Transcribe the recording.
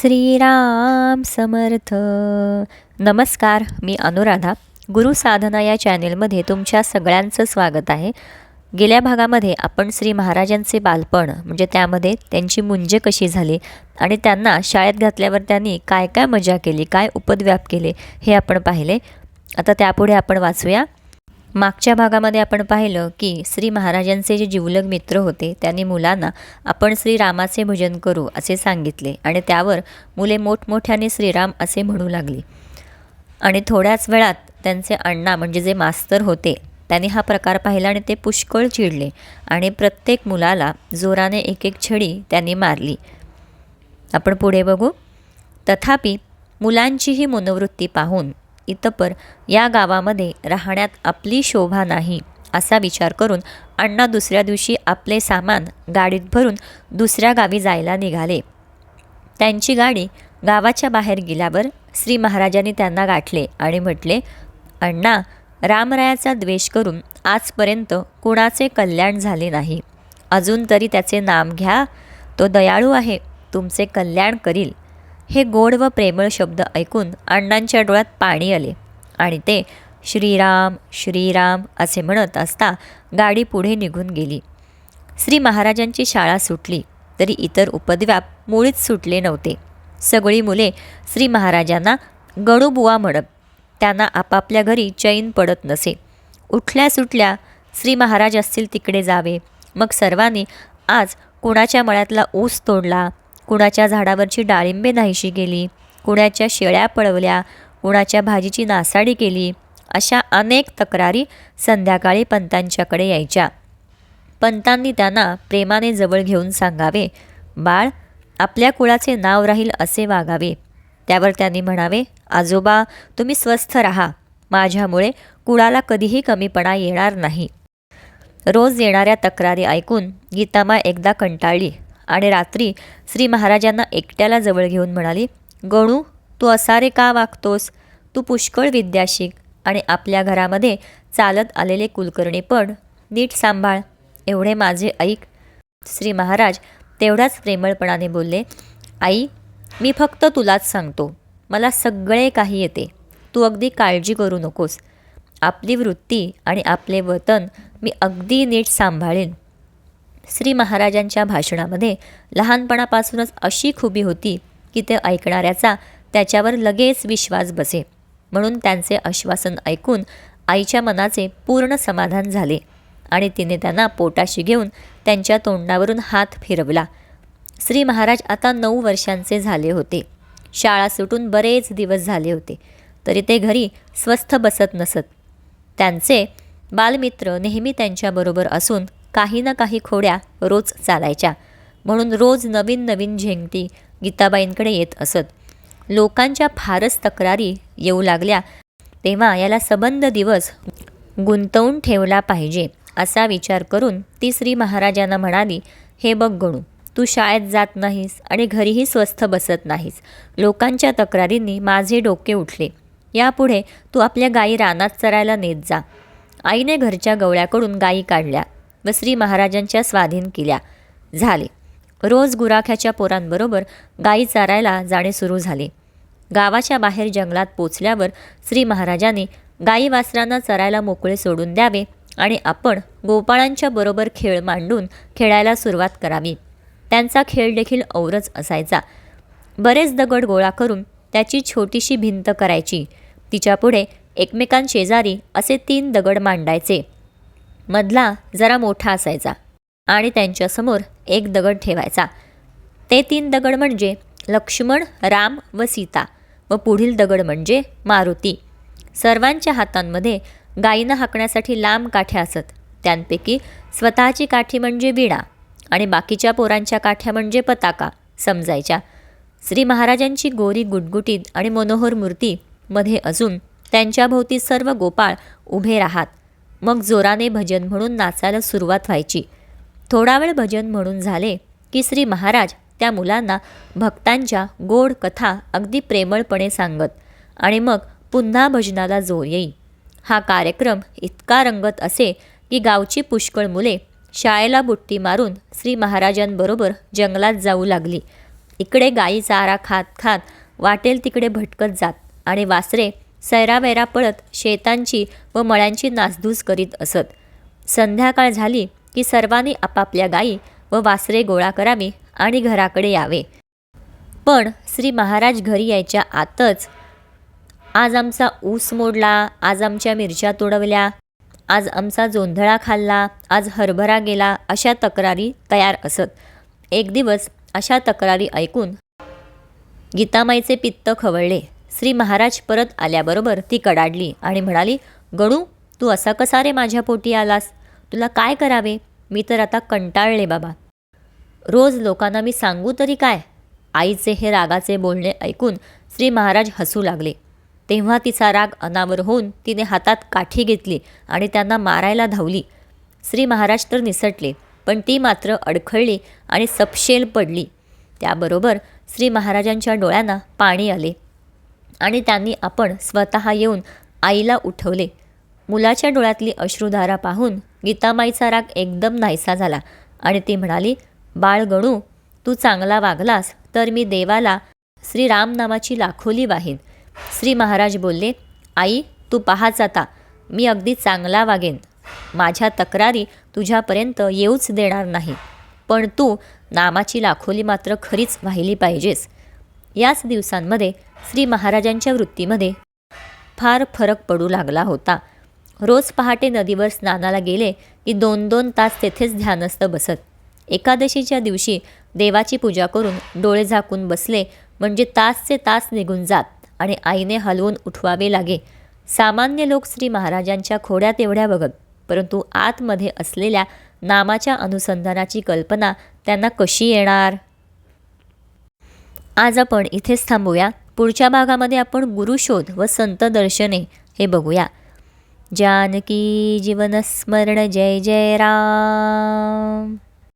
श्रीराम समर्थ. नमस्कार मी अनुराधा. गुरु साधना या चॅनेलमध्ये तुमच्या सगळ्यांचं स्वागत आहे. गेल्या भागामध्ये आपण श्री महाराजांचे बालपण म्हणजे त्यामध्ये त्यांची मुंजे कशी झाली आणि त्यांना शाळेत घातल्यावर त्यांनी काय काय मजा केली काय उपद्व्याप केले हे आपण पाहिले. आता त्यापुढे आपण वाचूया. मागच्या भागामध्ये आपण पाहिलं की श्री महाराजांचे जे जिवलग मित्र होते त्यांनी मुलांना आपण श्रीरामाचे भजन करू असे सांगितले आणि त्यावर मुले मोठमोठ्याने श्रीराम असे म्हणू लागली. आणि थोड्याच वेळात त्यांचे अण्णा म्हणजे जे मास्तर होते त्यांनी हा प्रकार पाहिला आणि ते पुष्कळ चिडले आणि प्रत्येक मुलाला जोराने एक एक छडी त्यांनी मारली. आपण पुढे बघू. तथापि मुलांची ही मनोवृत्ती पाहून इतपर या गावामध्ये राहण्यात आपली शोभा नाही असा विचार करून अण्णा दुसऱ्या दिवशी आपले सामान गाडीत भरून दुसऱ्या गावी जायला निघाले. त्यांची गाडी गावाच्या बाहेर गेल्यावर श्री महाराजांनी त्यांना गाठले आणि म्हटले अण्णा रामरायाचा द्वेष करून आजपर्यंत कुणाचे कल्याण झाले नाही. अजून तरी त्याचे नाम घ्या. तो दयाळू आहे. तुमचे कल्याण करील. हे गोड व प्रेमळ शब्द ऐकून अण्णांच्या डोळ्यात पाणी आले. आणि ते श्रीराम श्रीराम असे म्हणत असता गाडी पुढे निघून गेली. श्री महाराजांची शाळा सुटली तरी इतर उपद्व्याप मुळीच सुटले नव्हते. सगळी मुले श्री महाराजांना गणूबुवा म्हणत त्यांना आपापल्या घरी चैन पडत नसे. उठल्या सुटल्या श्री महाराज असतील तिकडे जावे. मग सर्वांनी आज कुणाच्या मळ्यातला ऊस तोडला? कुणाच्या झाडावरची डाळिंबे नाहीशी गेली कुणाच्या शेळ्या पळवल्या. कुणाच्या भाजीची नासाडी केली. अशा अनेक तक्रारी संध्याकाळी पंतांच्याकडे यायच्या. पंतांनी त्यांना प्रेमाने जवळ घेऊन सांगावे बाळ आपल्या कुळाचे नाव राहील असे वागावे त्यावर त्यांनी म्हणावे आजोबा तुम्ही स्वस्थ राहा. माझ्यामुळे कुळाला कधीही कमीपणा येणार नाही रोज येणाऱ्या तक्रारी ऐकून गीतामा एकदा कंटाळली. आणि रात्री श्री महाराजांना एकट्याला जवळ घेऊन म्हणाली गणू तू असारे का वागतोस? तू पुष्कळ विद्या शिक आणि आपल्या घरामध्ये चालत आलेले कुलकर्णी पण नीट सांभाळ एवढे माझे ऐक. श्री महाराज तेवढाच प्रेमळपणाने बोलले आई मी फक्त तुलाच सांगतो मला सगळे काही येते तू अगदी काळजी करू नकोस. आपली वृत्ती आणि आपले वतन मी अगदी नीट सांभाळेन. श्री महाराजांच्या भाषणामध्ये लहानपणापासूनच अशी खुबी होती की ते ऐकणाऱ्याचा त्याच्यावर लगेच विश्वास बसे. म्हणून त्यांचे आश्वासन ऐकून आईच्या मनाचे पूर्ण समाधान झाले आणि तिने त्यांना पोटाशी घेऊन त्यांच्या तोंडावरून हात फिरवला. श्री महाराज आता नऊ वर्षांचे झाले होते. शाळा सुटून बरेच दिवस झाले होते तरी ते घरी स्वस्थ बसत नसत. त्यांचे बालमित्र नेहमी त्यांच्याबरोबर असून काही ना काही खोड्या रोज चालायच्या. म्हणून रोज नवीन नवीन झेंगटी गीताबाईंकडे येत असत. लोकांच्या फारच तक्रारी येऊ लागल्या. तेव्हा याला सबंध दिवस गुंतवून ठेवला पाहिजे असा विचार करून ती श्री महाराजांना म्हणाली हे बघ गणू तू शाळेत जात नाहीस आणि घरीही स्वस्थ बसत नाहीस. लोकांच्या तक्रारींनी माझे डोके उठले. यापुढे तू आपल्या गायी रानात चरायला नेत जा. आईने घरच्या गवळ्याकडून गायी काढल्या. व श्री महाराजांच्या स्वाधीन केल्या. झाले. रोज गुराख्याच्या पोरांबरोबर गायी चारायला जाणे सुरू झाले. गावाच्या बाहेर जंगलात पोचल्यावर श्री महाराजांनी गायी वासरांना चरायला मोकळे सोडून द्यावे आणि आपण गोपाळांच्या बरोबर खेळ मांडून खेळायला सुरुवात करावी. त्यांचा खेळ देखील औरच असायचा. बरेच दगड गोळा करून त्याची छोटीशी भिंत करायची. तिच्यापुढे एकमेकांशेजारी असे तीन दगड मांडायचे. मधला जरा मोठा असायचा आणि त्यांच्यासमोर एक दगड ठेवायचा. ते तीन दगड म्हणजे लक्ष्मण राम व सीता व पुढील दगड म्हणजे मारुती. सर्वांच्या हातांमध्ये गायीनं हाकण्यासाठी लांब काठ्या असत. त्यांपैकी स्वतःची काठी म्हणजे विणा आणि बाकीच्या पोरांच्या काठ्या म्हणजे पताका समजायच्या. श्री महाराजांची गोरी गुटगुटीत आणि मनोहर मूर्ती मध्ये अजून त्यांच्याभोवती सर्व गोपाळ उभे राहात. मग जोराने भजन म्हणून नाचायला सुरुवात व्हायची. थोडा वेळ भजन म्हणून झाले की श्री महाराज त्या मुलांना भक्तांच्या गोड कथा अगदी प्रेमळपणे सांगत आणि मग पुन्हा भजनाला जोर येई. हा कार्यक्रम इतका रंगत असे की गावची पुष्कळ मुले शाळेला बुट्टी मारून श्री महाराजांबरोबर जंगलात जाऊ लागली. इकडे गाई चारा खात खात वाटेल तिकडे भटकत जात आणि वासरे सैरावैरा पळत शेतांची व मळ्यांची नासधूस करीत असत. संध्याकाळ झाली की सर्वांनी आपापल्या गायी व वासरे गोळा करावी आणि घराकडे यावे. पण श्री महाराज घरी यायच्या आतच आज आमचा ऊस मोडला आज आमच्या मिरच्या तोडवल्या आज आमचा जोंधळा खाल्ला आज हरभरा गेला अशा तक्रारी तयार असत. एक दिवस अशा तक्रारी ऐकून गीतामाईचे पित्त खवळले. श्री महाराज परत आल्याबरोबर ती कडाडली आणि म्हणाली गणू तू असा कसा रे माझ्या पोटी आलास? तुला काय करावे? मी तर आता कंटाळले बाबा. रोज लोकांना मी सांगू तरी काय? आईचे हे रागाचे बोलणे ऐकून श्री महाराज हसू लागले. तेव्हा तिचा राग अनावर होऊन तिने हातात काठी घेतली आणि त्यांना मारायला धावली. श्री महाराज तर निसटले पण ती मात्र अडखळली आणि सपशेल पडली. त्याबरोबर श्री महाराजांच्या डोळ्यांना पाणी आले. आणि त्यांनी आपण स्वतः येऊन आईला उठवले. मुलाच्या डोळ्यातली अश्रुधारा पाहून गीतामाईचा राग एकदम नाहीसा झाला आणि ती म्हणाली बाळ गणू तू चांगला वागलास तर मी देवाला श्रीराम नामाची लाखोली वाहीन. श्री महाराज बोलले आई तू पाहाच आता मी अगदी चांगला वागेन. माझ्या तक्रारी तुझ्यापर्यंत येऊच देणार नाही. पण तू नामाची लाखोली मात्र खरीच वाहिली पाहिजेस. याच दिवसांमध्ये श्री महाराजांच्या वृत्तीमध्ये फार फरक पडू लागला होता. रोज पहाटे नदीवर स्नानाला गेले की दोन दोन तास तेथेच ध्यानस्थ बसत. एकादशीच्या दिवशी देवाची पूजा करून डोळे झाकून बसले म्हणजे तासचे तास निघून जात आणि आईने हलवून उठवावे लागे. सामान्य लोक श्री महाराजांच्या खोड्यात एवढ्या बघत परंतु आतमध्ये असलेल्या नामाच्या अनुसंधानाची कल्पना त्यांना कशी येणार? आज आपण इथेच थांबूया. पुढच्या भागामध्ये आपण गुरुशोध व संत दर्शने हे बघूया. जानकी जीवनस्मरण जय जय राम.